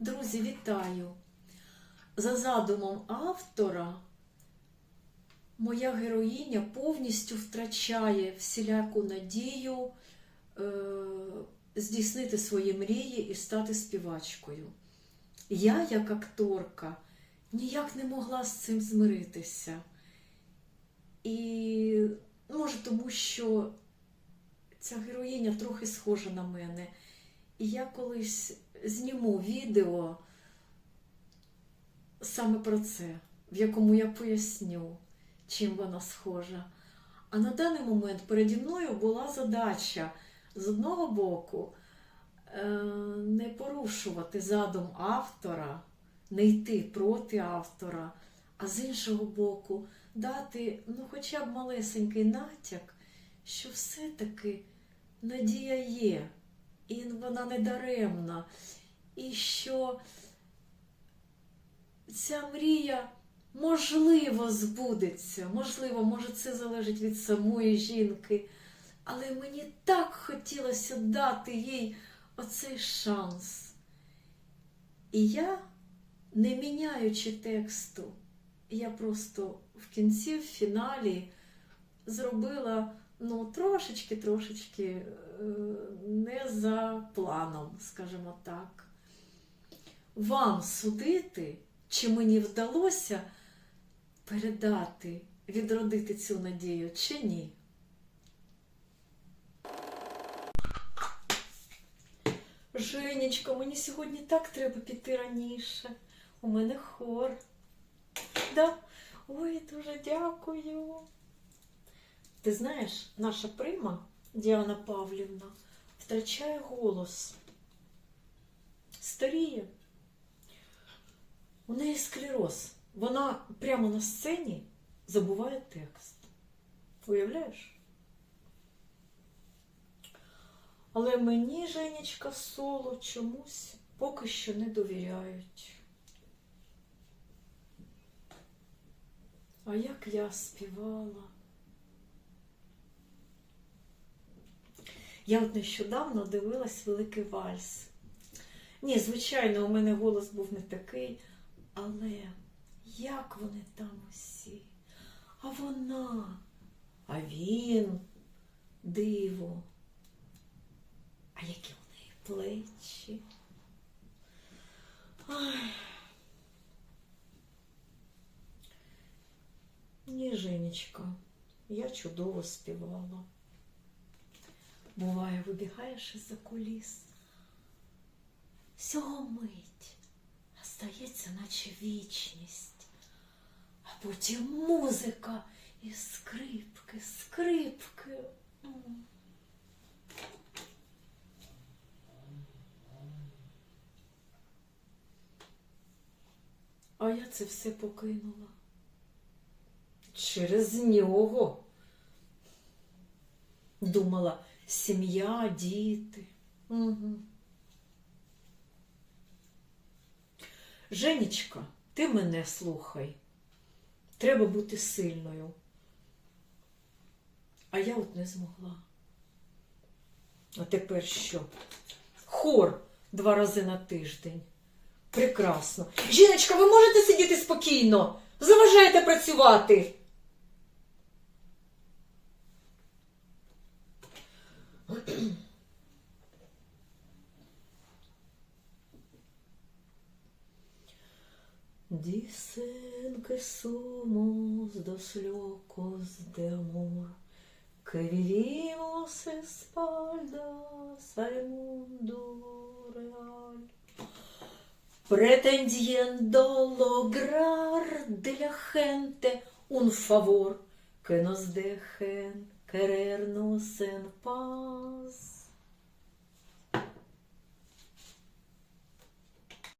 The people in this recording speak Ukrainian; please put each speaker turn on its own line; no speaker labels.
Друзі, вітаю! За задумом автора, моя героїня повністю втрачає всіляку надію е, здійснити свої мрії і стати співачкою. Я, як акторка, ніяк не могла з цим змиритися. І може тому, що ця героїня трохи схожа на мене. І я колись зніму відео саме про це, в якому я поясню, чим вона схожа. А на даний момент переді мною була задача з одного боку е, не порушувати задум автора, не йти проти автора, а з іншого боку, дати ну, хоча б малесенький натяк, що все-таки надія є, і вона не даремна, і що ця мрія можливо збудеться, можливо, може, це залежить від самої жінки. Але мені так хотілося дати їй оцей шанс. І я, не міняючи тексту, я просто в кінці, в фіналі зробила ну, трошечки-трошечки е, не за планом, скажімо так. Вам судити, чи мені вдалося передати, відродити цю надію, чи ні? Женечка, мені сьогодні так треба піти раніше. У мене хор. Да? Ой, дуже дякую. Ти знаєш, наша прима Діана Павлівна втрачає голос. Старіє. У неї склероз. Вона прямо на сцені забуває текст. Уявляєш? Але мені Женечка соло чомусь поки що не довіряють. А як я співала? Я от нещодавно дивилась Великий вальс. Ні, звичайно, у мене голос був не такий, але як вони там усі? А вона, а він диво. А які у неї плечі? Ай. Ні, Женечка, я чудово співала. Буває, вибігаєш із-за куліс. Всього мить, а стається, наче вічність. А потім музика і скрипки, скрипки. А я це все покинула. Через нього. Думала, сім'я, діти. Угу. Женечка, ти мене слухай. Треба бути сильною. А я от не змогла. А тепер що? Хор два рази на тиждень. Прекрасно. Жіночка, ви можете сидіти спокійно? Заважаєте працювати. Locos de amor, que vivimos espaldas al mundo real, pretendiendo lograr de la gente un favor que nos dejen querernos en paz.